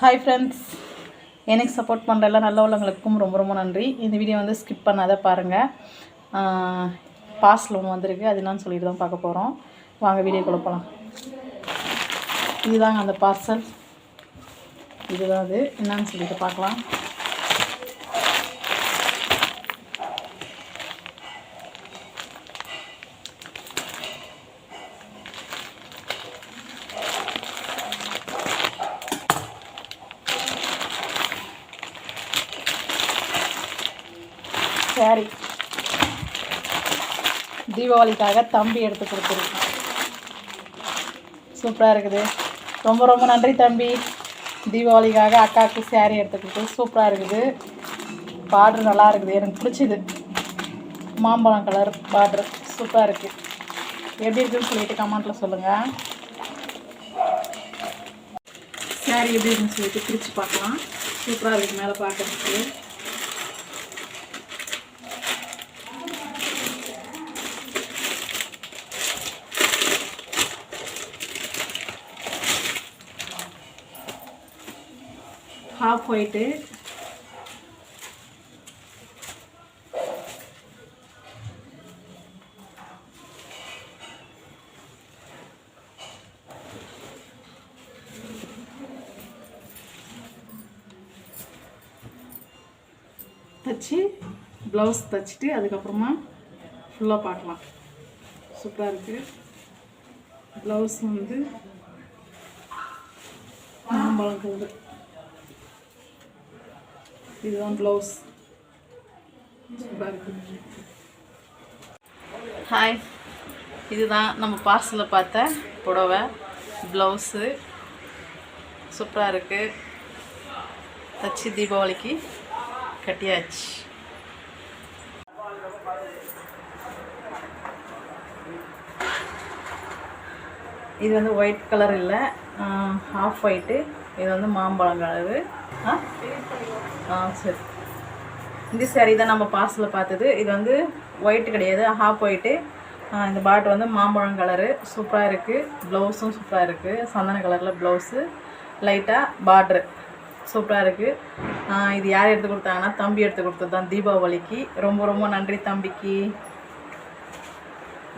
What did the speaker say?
Hi friends எனக்கு support பண்ணுற எல்லா நல்ல உள்ளவங்களுக்கும் ரொம்ப ரொம்ப நன்றி. இந்த வீடியோ வந்து ஸ்கிப் பண்ணாத பாருங்கள் பாஸ் ஒன்று வந்திருக்கு. அது என்னன்னு சொல்லிட்டு தான் பார்க்க போகிறோம் வாங்க வீடியோ கொடுப்போம் இதுதாங்க அந்த பார்சல் இதுதான் அது. என்னன்னு சொல்லிட்டு பார்க்கலாம். சாரி தீபாவளிக்காக தம்பி எடுத்து கொடுத்துருக்கோம் சூப்பராக இருக்குது. ரொம்ப ரொம்ப நன்றி தம்பி. தீபாவளிக்காக அக்காவுக்கு saree எடுத்து கொடுத்து சூப்பராக இருக்குது. பார்ட்ரு நல்லா இருக்குது. எனக்கு பிடிச்சிது. மாம்பழம் கலர் பார்ட்ரு. சூப்பராக இருக்குது எப்படி இருக்குன்னு சொல்லிட்டு கமெண்ட்டில் சொல்லுங்கள் saree எப்படி இருக்குன்னு சொல்லிட்டு பிரித்து பார்க்கலாம். சூப்பராக இருக்குது மேலே பார்க்குறதுக்கு. ஹாஃப் ஒயிட்டு தச்சு ப்ளவுஸ் தச்சுட்டு அதுக்கப்புறமா ஃபுல்லாக பார்க்கலாம். சூப்பராக இருக்குது ப்ளவுஸ் வந்து மாம்பழம் கலர் இதுதான் ப்ளவுஸ் ஹாய் இதுதான் நம்ம பார்சலில் பார்த்த புடவை ப்ளவுஸு சூப்பராக இருக்குது தச்சு தீபாவளிக்கு கட்டியாச்சு. இது வந்து ஒயிட் கலர் இல்லை. ஆஃப் ஒயிட்டு இது வந்து மாம்பழம் கலரு ஆ? சரி. இந்த சரி தான் நம்ம பார்சலில் பார்த்தது. இது வந்து ஒயிட்டு கிடையாது ஹாஃப் ஒயிட்டு இந்த பாட்டு வந்து மாம்பழம் கலரு சூப்பராக இருக்குது ப்ளவுஸும் சூப்பராக இருக்குது சந்தன கலரில் ப்ளவுஸு லைட்டாக பார்ட்ரு சூப்பராக இருக்குது இது யார் எடுத்து கொடுத்தாங்கன்னா தம்பி எடுத்து கொடுத்தது தான் தீபாவளிக்கு. ரொம்ப ரொம்ப நன்றி தம்பிக்கு.